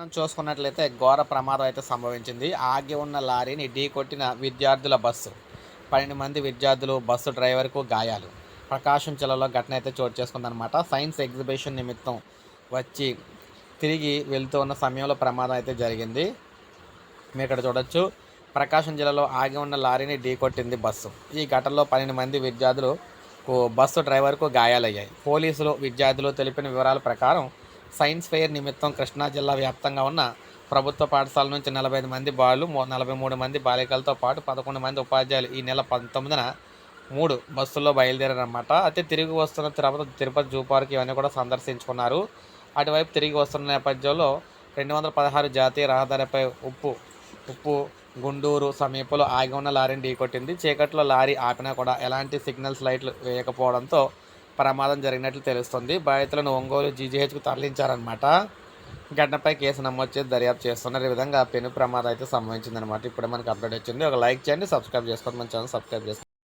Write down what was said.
మనం చూసుకున్నట్లయితే ఘోర ప్రమాదం అయితే సంభవించింది. ఆగి ఉన్న లారీని ఢీ కొట్టిన విద్యార్థుల బస్సు. పన్నెండు మంది విద్యార్థులు బస్సు డ్రైవర్కు గాయాలు. ప్రకాశం జిల్లాలో ఘటన అయితే చోటు చేసుకుందనమాట సైన్స్ ఎగ్జిబిషన్ నిమిత్తం వచ్చి తిరిగి వెళ్తూ ఉన్న సమయంలో ప్రమాదం అయితే జరిగింది. మీరు ఇక్కడ చూడొచ్చు. ప్రకాశం జిల్లాలో ఆగి ఉన్న లారీని ఢీ కొట్టింది బస్సు. ఈ ఘటనలో పన్నెండు మంది విద్యార్థులు బస్సు డ్రైవర్కు గాయాలయ్యాయి. పోలీసులు విద్యార్థులు తెలిపిన వివరాల ప్రకారం సైన్స్ ఫెయిర్ నిమిత్తం కృష్ణా జిల్లా వ్యాప్తంగా ఉన్న ప్రభుత్వ పాఠశాల నుంచి నలభై ఐదు మంది బాలు నలభై మూడు మంది బాలికలతో పాటు పదకొండు మంది ఉపాధ్యాయులు ఈ నెల పంతొమ్మిదిన మూడు బస్సుల్లో బయలుదేరారన్నమాట. అయితే తిరిగి వస్తున్న తిరుపతి తిరుపతి జూ పార్క్ ఇవన్నీ కూడా సందర్శించుకున్నారు. అటువైపు తిరిగి వస్తున్న నేపథ్యంలో రెండు వందల పదహారు జాతీయ రహదారిపై ఉప్పు ఉప్పు గుండూరు సమీపంలో ఆగి ఉన్న లారీని ఢీకొట్టింది. చీకట్లో లారీ ఆపినా కూడా ఎలాంటి సిగ్నల్స్ లైట్లు వేయకపోవడంతో ప్రమాదం జరిగినట్లు తెలుస్తుంది. బాధితులను ఒంగోలు జీజీహెచ్కు తరలించారనమాట ఘటనపై కేసు నమోదు చేసి దర్యాప్తు చేస్తున్నారు. ఈ విధంగా పెను ప్రమాదం అయితే సంభవించిందనమాట ఇప్పుడే మనకు అప్డేట్ వచ్చింది. ఒక లైక్ చేయండి సబ్స్క్రైబ్ చేసుకోండి. మన ఛానల్ సబ్స్క్రైబ్ చేసుకోండి.